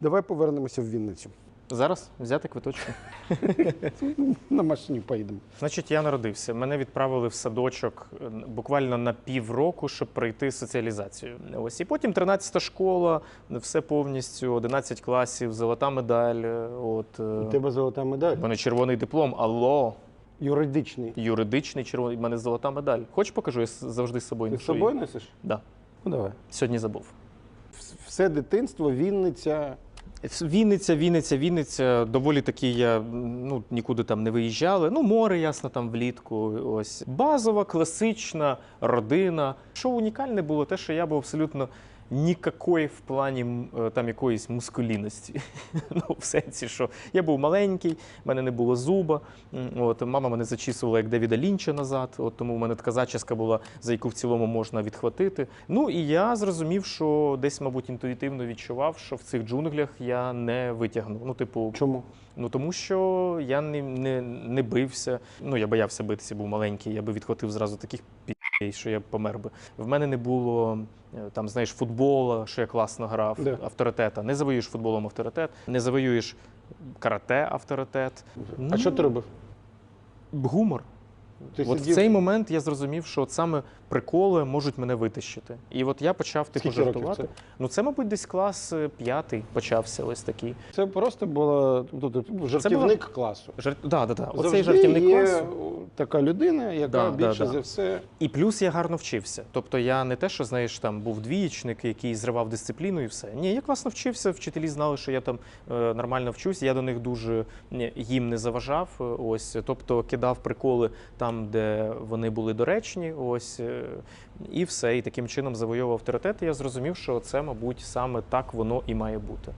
Давай повернемося в Вінницю. Зараз взяти квиточки. На машині поїдемо. Значить, я народився. Мене відправили в садочок е, буквально на півроку, щоб пройти соціалізацію. Ось і потім 13-та школа, все повністю, 11 класів, золота медаль. е, От е, У тебе золота медаль. у мене червоний диплом. Алло, Юридичний. юридичний червоний. У мене золота медаль. Хоч покажу, я завжди з собою Ти з собою носиш? Да. Ну давай. Сьогодні забув. Все дитинство, Вінниця. Вінниця, Вінниця, Вінниця. Доволі такі я ну нікуди там не виїжджали. Ну, море, ясно, там влітку. Ось базова, класична родина. Що унікальне було, те, що я був абсолютно нікакої в плані е, там якоїсь мускулінності. ну, в сенсі, що я був маленький, в мене не було зуба. От мама мене зачісувала як Девіда Лінча назад. От тому в мене така зачіска була, за яку в цілому можна відхватити. Ну і я зрозумів, що десь, мабуть, інтуїтивно відчував, що в цих джунглях я не витягну. Ну, типу, Чому? ну тому що я не, не, не бився. Ну я боявся битися, був маленький. Я би відхватив зразу таких пі***ей, що я помер би. В мене не було е, там, знаєш, футбола, що я класно грав, Да. авторитета. Не завоюєш футболом авторитет, не завоюєш карате авторитет. А що ти робив? Гумор. Ти От в цей момент я зрозумів, що от саме приколи можуть мене витащити. І от я почав типу Скільки років жартувати. це? Ну це, мабуть, десь клас е, п'ятий почався ось такий. Це просто було ну, типу, жартівник класу. Жарт... Да, да, да. Оцей жартівник є класу. така людина, яка Да, да, більше да. за все. І плюс я гарно вчився. Тобто я не те, що знаєш, там був двієчник, який зривав дисципліну і все. Ні, я класно вчився. Вчителі знали, що я там е, нормально вчусь. Я до них дуже їм не заважав. е, Ось, тобто кидав приколи там, де вони були доречні. Ось е, і все. І таким чином завойовував авторитет. І я зрозумів, що це, мабуть, саме так воно і має бути.